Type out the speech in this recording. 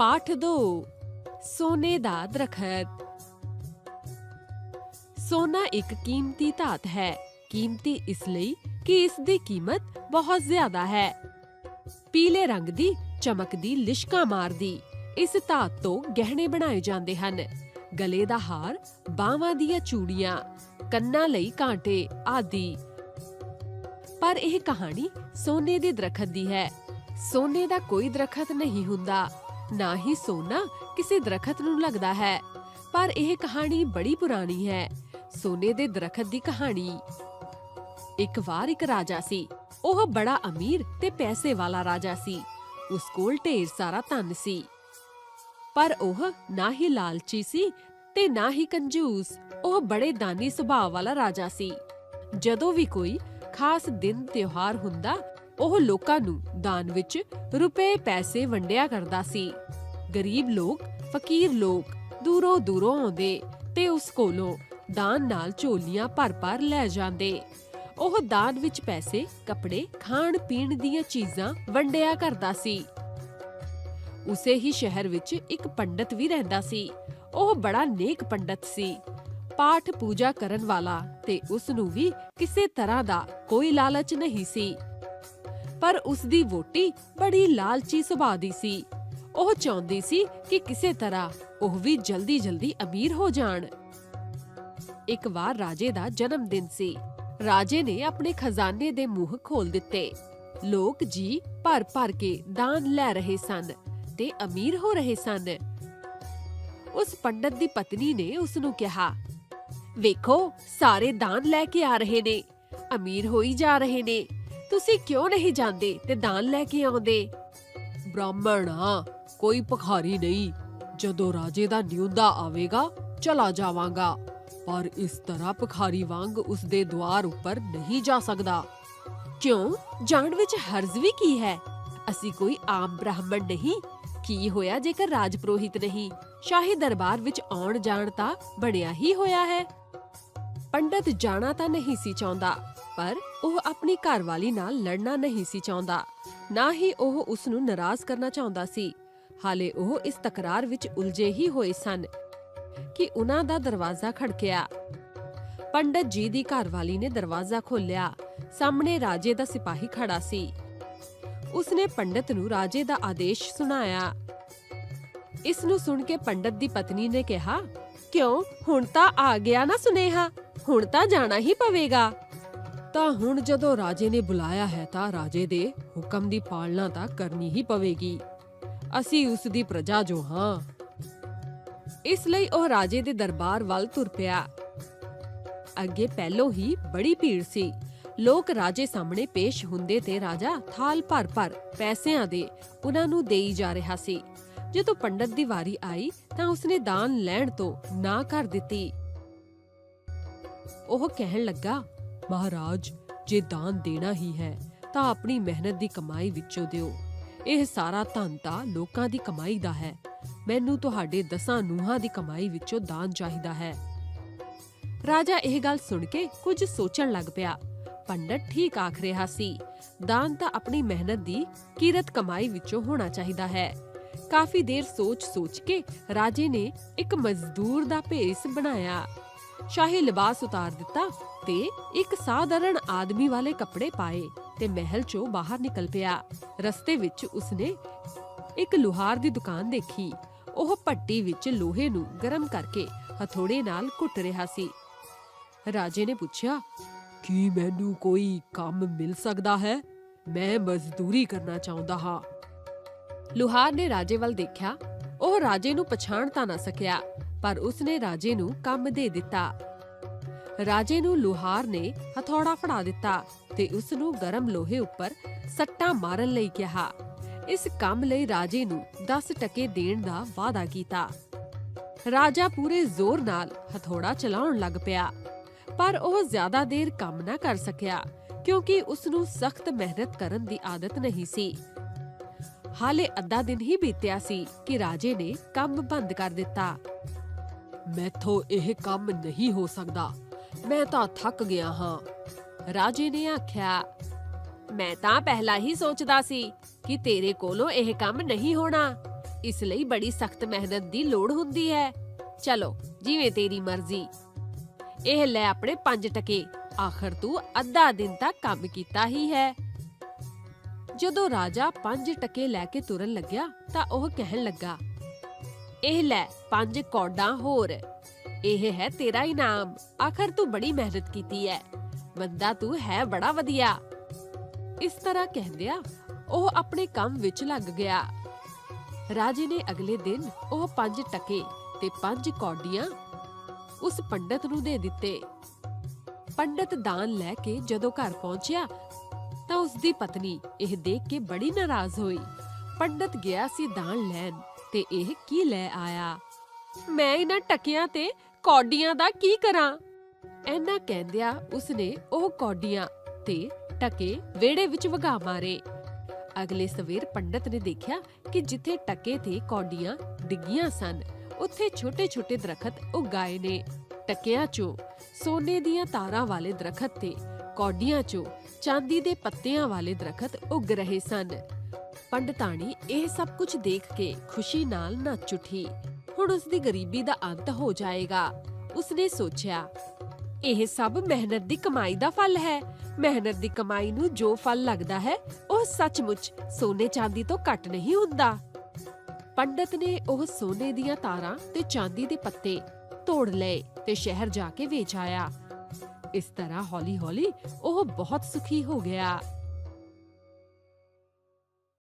ਪਾਠ 2 ਸੋਨੇ ਦਾ ਦਰਖਤ। ਸੋਨਾ ਇੱਕ ਕੀਮਤੀ ਧਾਤ ਹੈ। ਕੀਮਤੀ ਇਸ ਲਈ ਕਿ ਇਸ ਦੀ ਕੀਮਤ ਬਹੁਤ ਜ਼ਿਆਦਾ ਹੈ। ਪੀਲੇ ਰੰਗ ਦੀ ਚਮਕਦੀ ਲਿਸ਼ਕਾ ਮਾਰਦੀ, ਇਸ ਧਾਤ ਤੋਂ ਗਹਿਣੇ ਬਣਾਏ ਜਾਂਦੇ ਹਨ। ਗਲੇ ਦਾ ਹਾਰ, ਬਾਹਾਂ ਦੀਆਂ ਚੂੜੀਆਂ, ਕੰਨਾਂ ਲਈ ਕਾਂਟੇ ਆਦਿ। ਪਰ ਇਹ ਕਹਾਣੀ ਸੋਨੇ ਦੇ ਦਰਖਤ ਦੀ ਹੈ। ਸੋਨੇ ਦਾ ਕੋਈ ਦਰਖਤ ਨਹੀਂ ਹੁੰਦਾ। ਨਾ ਹੀ ਸੋਨਾ ਕਿਸੇ ਦਰਖਤ ਨੂੰ ਲੱਗਦਾ ਹੈ, ਪਰ ਇਹ ਕਹਾਣੀ ਬੜੀ ਪੁਰਾਣੀ ਹੈ, ਸੋਨੇ ਦੇ ਦਰਖਤ ਦੀ ਕਹਾਣੀ। ਇੱਕ ਵਾਰ ਇੱਕ ਰਾਜਾ ਸੀ, ਉਹ ਬੜਾ ਅਮੀਰ ਤੇ ਪੈਸੇ ਵਾਲਾ ਰਾਜਾ ਸੀ, ਉਸ ਕੋਲ ਢੇਰ ਸਾਰਾ ਧਨ ਸੀ। ਪਰ ਉਹ ਨਾ ਹੀ ਲਾਲਚੀ ਸੀ ਤੇ ਨਾ ਹੀ ਕੰਜੂਸ, ਉਹ ਬੜੇ ਦਾਨੀ ਸੁਭਾਅ ਵਾਲਾ ਰਾਜਾ ਸੀ। ਜਦੋਂ ਵੀ ਕੋਈ ਖਾਸ ਦਿਨ ਤਿਉਹਾਰ ਹੁੰਦਾ ਉਹ ਲੋਕਾਂ ਨੂੰ ਦਾਨ ਵਿੱਚ ਰੁਪਏ ਪੈਸੇ ਵੰਡਿਆ ਕਰਦਾ ਸੀ। ਗਰੀਬ ਲੋਕ, ਫਕੀਰ ਲੋਕ ਦੂਰੋਂ ਦੂਰੋਂ ਆਉਂਦੇ ਤੇ ਉਸ ਕੋਲੋਂ ਦਾਨ ਨਾਲ ਝੋਲੀਆਂ ਭਰ-ਭਰ ਲੈ ਜਾਂਦੇ। ਉਹ ਦਾਨ ਵਿੱਚ ਪੈਸੇ, ਕੱਪੜੇ, ਖਾਣ ਪੀਣ ਦੀਆਂ ਚੀਜ਼ਾਂ ਵੰਡਿਆ ਕਰਦਾ ਸੀ। ਉਸੇ ਹੀ ਸ਼ਹਿਰ ਵਿੱਚ ਇੱਕ ਪੰਡਤ ਵੀ ਰਹਿੰਦਾ ਸੀ। ਉਹ ਬੜਾ ਨੇਕ ਪੰਡਤ ਸੀ। ਪਾਠ ਪੂਜਾ ਕਰਨ ਵਾਲਾ ਤੇ ਉਸ ਨੂੰ ਵੀ ਕਿਸੇ ਤਰ੍ਹਾਂ ਦਾ ਕੋਈ ਲਾਲਚ ਨਹੀਂ ਸੀ। ਪਰ ਉਸ ਦੀ ਵੋਟੀ ਬੜੀ ਲਾਲਚੀ ਸੁਭਾਅ ਦੀ ਸੀ। ਉਹ ਚਾਹੁੰਦੀ ਸੀ ਕਿ ਕਿਸੇ ਤਰ੍ਹਾਂ ਉਹ ਵੀ ਜਲਦੀ-ਜਲਦੀ ਅਮੀਰ ਹੋ ਜਾਣ। ਇੱਕ ਵਾਰ ਰਾਜੇ ਦਾ ਜਨਮ ਦਿਨ ਸੀ। ਰਾਜੇ ਨੇ ਆਪਣੇ ਖਜ਼ਾਨੇ ਦੇ ਮੂੰਹ ਖੋਲ ਦਿੱਤੇ। ਲੋਕ ਜੀ ਭਰ ਭਰ ਕੇ ਦਾਨ ਲੈ ਰਹੇ ਸਨ ਤੇ ਅਮੀਰ ਹੋ ਰਹੇ ਸਨ। ਉਸ ਪੰਡਤ ਦੀ ਪਤਨੀ ਨੇ ਉਸ ਨੂੰ ਕਿਹਾ, ਵੇਖੋ, ਸਾਰੇ ਦਾਨ ਲੈ ਕੇ ਆ ਰਹੇ ਨੇ। ਅਮੀਰ ਹੋਈ ਜਾ ਰਹੇ ਨੇ। ਤੁਸੀਂ ਕਿਉਂ ਨਹੀਂ ਜਾਂਦੇ ਤੇ ਦਾਨ ਲੈ ਕੇ ਆਉਂਦੇ? ਬ੍ਰਾਹਮਣਾ ਕੋਈ ਭਖਾਰੀ ਨਹੀਂ। ਜਦੋਂ ਰਾਜੇ ਦਾ ਨਿਉਂਦਾ ਆਵੇਗਾ, ਚਲਾ ਜਾਵਾਂਗਾ। ਪਰ ਇਸ ਤਰ੍ਹਾਂ ਭਖਾਰੀ ਵਾਂਗ ਉਸ ਦੇ ਦੁਆਰ ਉੱਪਰ ਨਹੀਂ ਜਾ ਸਕਦਾ। ਕਿਉਂ? ਜਾਣ ਵਿੱਚ ਹਰਜ਼ ਵੀ ਕੀ ਹੈ? ਅਸੀਂ ਕੋਈ ਆਮ ਬ੍ਰਾਹਮਣ ਨਹੀਂ। ਕੀ ਹੋਇਆ ਜੇਕਰ ਰਾਜ ਪੁਰੋਹਿਤ ਨਹੀਂ? ਸ਼ਾਹੀ ਦਰਬਾਰ ਵਿੱਚ ਆਉਣ ਜਾਣ ਤਾਂ ਬਣਿਆ ਹੀ ਹੋਇਆ ਹੈ। ਪੰਡਤ ਜਾਣਾ ਤਾਂ ਨਹੀਂ ਸੀ ਚਾਹੁੰਦਾ। ਪਰ ਉਹ ਆਪਣੀ ਘਰਵਾਲੀ ਨਾਲ ਲੜਨਾ ਨਹੀਂ ਸੀ ਚਾਹੁੰਦਾ। ਨਾ ਹੀ ਉਹ ਉਸ ਨੂੰ ਨਾਰਾਜ਼ ਕਰਨਾ ਚਾਹੁੰਦਾ ਸੀ। ਹਾਲੇ ਉਹ ਇਸ ਤਕਰਾਰ ਵਿੱਚ ਉਲਝੇ ਹੀ ਹੋਏ ਸਨ ਕਿ ਉਹਨਾਂ ਦਾ ਦਰਵਾਜ਼ਾ ਖੜਕਿਆ। ਪੰਡਤ ਜੀ ਦੀ ਘਰਵਾਲੀ ਨੇ ਦਰਵਾਜ਼ਾ ਖੋਲ੍ਹਿਆ। ਸਾਹਮਣੇ ਰਾਜੇ ਦਾ ਸਿਪਾਹੀ ਖੜਾ ਸੀ। ਉਸਨੇ ਪੰਡਤ ਨੂੰ ਰਾਜੇ ਦਾ ਆਦੇਸ਼ ਸੁਣਾਇਆ। ਇਸ ਨੂੰ ਸੁਣ ਕੇ ਪੰਡਤ ਦੀ ਪਤਨੀ ਨੇ ਕਿਹਾ, ਕਿਉਂ? ਹੁਣ ਤਾਂ ਆ ਗਿਆ ਨਾ ਸੁਨੇਹਾ। ਹੁਣ ਤਾਂ ਜਾਣਾ ਹੀ ਪਵੇਗਾ। ਤਾਂ ਹੁਣ ਜਦੋਂ ਰਾਜੇ ਨੇ ਬੁਲਾਇਆ ਹੈ ਤਾਂ ਰਾਜੇ ਦੇ ਹੁਕਮ ਦੀ ਪਾਲਣਾ ਤਾਂ ਕਰਨੀ ਹੀ ਪਵੇਗੀ। ਅਸੀਂ ਉਸ ਦੀ ਪ੍ਰਜਾ ਜੋ ਹਾਂ। ਇਸ ਲਈ ਉਹ ਰਾਜੇ ਦੇ ਦਰਬਾਰ ਵੱਲ ਤੁਰ ਪਿਆ। ਅੱਗੇ ਪਹਿਲੋਂ ਹੀ ਬੜੀ ਭੀੜ ਸੀ। ਲੋਕ ਰਾਜੇ ਸਾਹਮਣੇ ਪੇਸ਼ ਹੁੰਦੇ ਤੇ ਰਾਜਾ ਥਾਲ ਭਰ ਭਰ ਪੈਸਿਆਂ ਦੇ ਉਹਨਾਂ ਨੂੰ ਦੇਈ ਜਾ ਰਿਹਾ ਸੀ। ਜਦੋਂ ਪੰਡਤ ਦੀ ਵਾਰੀ ਆਈ ਤਾਂ ਉਸਨੇ ਦਾਨ ਲੈਣ ਤੋਂ ਨਾ ਕਰ ਦਿੱਤੀ। ਉਹ ਕਹਿਣ ਲੱਗਾ ਮਹਾਰਾਜ, ਜੇ ਦਾਨ ਦੇਣਾ ਹੀ ਹੈ, ਤਾਂ ਆਪਣੀ ਮਿਹਨਤ ਦੀ ਕਮਾਈ ਵਿੱਚੋਂ ਦਿਓ। ਇਹ ਸਾਰਾ ਧਨ ਤਾਂ ਲੋਕਾਂ ਦੀ ਕਮਾਈ ਦਾ ਹੈ। ਮੈਨੂੰ ਤੁਹਾਡੇ ਦਸਾਂ ਨੂਹਾਂ ਦੀ ਕਮਾਈ ਵਿੱਚੋਂ ਦਾਨ ਚਾਹੀਦਾ ਹੈ। ਰਾਜਾ ਇਹ ਗੱਲ ਸੁਣ ਕੇ ਕੁਝ ਸੋਚਣ ਲੱਗ ਪਿਆ। ਪੰਡਤ ਠੀਕ ਆਖ ਰਿਹਾ ਸੀ, ਦਾਨ ਤਾਂ ਆਪਣੀ ਮਿਹਨਤ ਦੀ ਕੀਰਤ ਕਮਾਈ ਵਿੱਚੋਂ ਹੋਣਾ ਚਾਹੀਦਾ ਹੈ। ਕਾਫੀ ਦੇਰ ਸੋਚ-ਸੋਚ ਕੇ ਰਾਜੇ ਨੇ ਇੱਕ ਮਜ਼ਦੂਰ ਦਾ ਭੇਸ ਬਣਾਇਆ। ਸ਼ਾਹੀ ਲਿਬਾਸ ਉਤਾਰ ਦਿੱਤਾ ਤੇ ਇੱਕ ਸਾਧਾਰਨ ਆਦਮੀ ਵਾਲੇ ਕੱਪੜੇ ਪਾਏ ਤੇ ਮਹਿਲ ਚੋਂ ਬਾਹਰ ਨਿਕਲ ਪਿਆ। ਰਸਤੇ ਵਿੱਚ ਉਸਨੇ ਇੱਕ ਲੁਹਾਰ ਦੀ ਦੁਕਾਨ ਦੇਖੀ। ਉਹ ਪੱਟੀ ਵਿੱਚ ਲੋਹੇ ਨੂੰ ਗਰਮ ਕਰਕੇ ਹਥੋੜੇ ਨਾਲ ਕੁੱਟ ਰਿਹਾ ਸੀ। ਰਾਜੇ ਨੇ ਪੁੱਛਿਆ, ਕੀ ਮੈਨੂੰ ਕੋਈ ਕੰਮ ਮਿਲ ਸਕਦਾ ਹੈ? ਮੈਂ ਮਜ਼ਦੂਰੀ ਕਰਨਾ ਚਾਹੁੰਦਾ ਹਾਂ। ਲੁਹਾਰ ਨੇ ਰਾਜੇ ਵੱਲ ਦੇਖਿਆ। ਉਹ ਰਾਜੇ ਨੂੰ ਪਛਾਣ ਤਾਂ ਨਾ ਸਕਿਆ। ਪਰ ਉਸਨੇ ਰਾਜੇ ਨੂੰ ਕੰਮ ਦੇ ਦਿੱਤਾ। ਰਾਜੇ ਨੂੰ ਲੁਹਾਰ ਨੇ ਹਥੌੜਾ ਫੜਾ ਦਿੱਤਾ ਤੇ ਉਸ ਨੂੰ ਗਰਮ ਲੋਹੇ ਉੱਪਰ ਸੱਟਾਂ ਮਾਰਨ ਲਈ ਕਿਹਾ। ਇਸ ਕੰਮ ਲਈ ਰਾਜੇ ਨੂੰ 10 ਟਕੇ ਦੇਣ ਦਾ ਵਾਅਦਾ ਕੀਤਾ। ਰਾਜਾ ਪੂਰੇ ਜ਼ੋਰ ਨਾਲ ਹਥੌੜਾ ਚਲਾਉਣ ਲੱਗ ਪਿਆ, ਪਰ ਉਹ ਜ਼ਿਆਦਾ ਦੇਰ ਕੰਮ ਨਾ ਕਰ ਸਕਿਆ, ਕਿਉਂਕਿ ਉਸ ਨੂੰ ਸਖਤ ਮਿਹਨਤ ਕਰਨ ਦੀ ਆਦਤ ਨਹੀਂ ਸੀ। ਹਾਲੇ ਅੱਧਾ ਦਿਨ ਹੀ ਬੀਤਿਆ ਸੀ ਕਿ ਰਾਜੇ ਨੇ ਕੰਮ ਬੰਦ ਕਰ ਦਿੱਤਾ। ਮੈਥੋਂ ਇਹ ਕੰਮ ਨਹੀਂ ਹੋ ਸਕਦਾ। ਮੈਂ ਤਾਂ ਥੱਕ ਗਿਆ ਹਾਂ। ਰਾਜੇ ਨੇ ਆਖਿਆ, ਮੈਂ ਤਾਂ ਪਹਿਲਾਂ ਹੀ ਸੋਚਦਾ ਸੀ ਕਿ ਤੇਰੇ ਕੋਲੋਂ ਇਹ ਕੰਮ ਨਹੀਂ ਹੋਣਾ। ਇਸ ਲਈ ਬੜੀ ਸਖਤ ਮਿਹਨਤ ਦੀ ਲੋੜ ਹੁੰਦੀ ਹੈ। ਚਲੋ, ਜਿਵੇਂ ਤੇਰੀ ਮਰਜ਼ੀ। ਇਹ ਲੈ ਆਪਣੇ 5 ਟਕੇ। ਆਖਰ ਤੂੰ ਅੱਧਾ ਦਿਨ ਤੱਕ ਕੰਮ ਕੀਤਾ ਹੀ ਹੈ। ਜਦੋਂ ਰਾਜਾ 5 ਟਕੇ ਲੈ ਕੇ ਤੁਰਨ ਲੱਗਿਆ ਤਾਂ ਉਹ ਕਹਿਣ ਲੱਗਾ ਇਹ ਲੈ ਪੰਜ ਕੌਡਾਂ ਹੋਰ। ਇਹ ਹੈ ਤੇਰਾ ਇਨਾਮ। ਆਖਰ ਤੂੰ ਬੜੀ ਮਿਹਨਤ ਕੀਤੀ ਹੈ ਬੰਦਾ ਤੂੰ ਹੈ ਬੜਾ ਵਧੀਆ। ਇਸ ਤਰ੍ਹਾਂ ਕਹਿੰਦਿਆਂ ਉਹ ਆਪਣੇ ਕੰਮ ਵਿੱਚ ਲੱਗ ਗਿਆ। ਰਾਜੇ ਨੇ ਅਗਲੇ ਦਿਨ ਉਹ ਪੰਜ ਟਕੇ ਤੇ ਪੰਜ ਕੌਡੀਆਂ ਉਸ ਪੰਡਤ ਨੂੰ ਦੇ ਦਿੱਤੇ। ਪੰਡਤ ਦਾਨ ਲੈ ਕੇ ਜਦੋਂ ਘਰ ਪਹੁੰਚਿਆ ਤਾਂ ਉਸ ਦੀ ਪਤਨੀ ਇਹ ਦੇਖ ਕੇ ਬੜੀ ਨਾਰਾਜ਼ ਹੋਈ। ਪੰਡਤ ਗਿਆ ਸੀ ਦਾਨ ਲੈਣ। ਤੇ ਇਹ ਕੀ ਲੈ ਆਇਆ? ਮੈਂ ਇਹਨਾਂ ਟਕਿਆਂ ਤੇ ਕੌਡੀਆਂ ਦਾ ਕੀ ਕਰਾਂ? ਐਨਾ ਕਹਿੰਦਿਆਂ ਉਸਨੇ ਉਹ ਕੌਡੀਆਂ ਤੇ ਟਕੇ ਵਿਹੜੇ ਵਿੱਚ ਵਗਾ ਮਾਰੇ। ਅਗਲੇ ਸਵੇਰ ਪੰਡਤ ਨੇ ਦੇਖਿਆ ਕਿ ਜਿੱਥੇ ਟਕੇ ਤੇ ਕੌਡੀਆਂ ਡਿੱਗੀਆਂ ਸਨ, ਉੱਥੇ ਛੋਟੇ-ਛੋਟੇ ਦਰਖਤ ਉਗਾਏ ਨੇ। ਟਕਿਆਂ 'ਚੋਂ, ਸੋਨੇ ਦੀਆਂ ਤਾਰਾਂ ਵਾਲੇ ਦਰਖਤ ਤੇ, ਕੌਡੀਆਂ 'ਚੋਂ, ਚਾਂਦੀ ਦੇ ਪੱਤਿਆਂ ਵਾਲੇ ਦਰਖਤ ਉੱਗ ਰਹੇ ਸਨ। ਪੰਡਤਾਣੀ ਇਹ ਸਭ ਕੁਝ ਦੇਖ ਕੇ ਖੁਸ਼ੀ ਨਾਲ ਨੱਚ ਉੱਠੀ। ਹੁਣ ਉਸ ਦੀ ਗਰੀਬੀ ਦਾ ਅੰਤ ਹੋ ਜਾਏਗਾ। ਉਸਨੇ ਸੋਚਿਆ, ਇਹ ਸਭ ਮਿਹਨਤ ਦੀ ਕਮਾਈ ਦਾ ਫਲ ਹੈ। ਮਿਹਨਤ ਦੀ ਕਮਾਈ ਨੂੰ ਜੋ ਫਲ ਲੱਗਦਾ ਹੈ, ਉਹ ਸੱਚਮੁੱਚ ਸੋਨੇ ਚਾਂਦੀ ਤੋਂ ਘੱਟ ਨਹੀਂ ਹੁੰਦਾ। ਪੰਡਤ ਨੇ ਉਹ ਸੋਨੇ ਦੀਆਂ ਤਾਰਾਂ ਤੇ ਚਾਂਦੀ ਦੇ ਪੱਤੇ ਤੋੜ ਲਏ ਤੇ ਸ਼ਹਿਰ ਜਾ ਕੇ ਵੇਚ ਆਇਆ। ਇਸ ਤਰ੍ਹਾਂ ਹੌਲੀ-ਹੌਲੀ ਉਹ ਬਹੁਤ ਸੁਖੀ ਹੋ ਗਿਆ।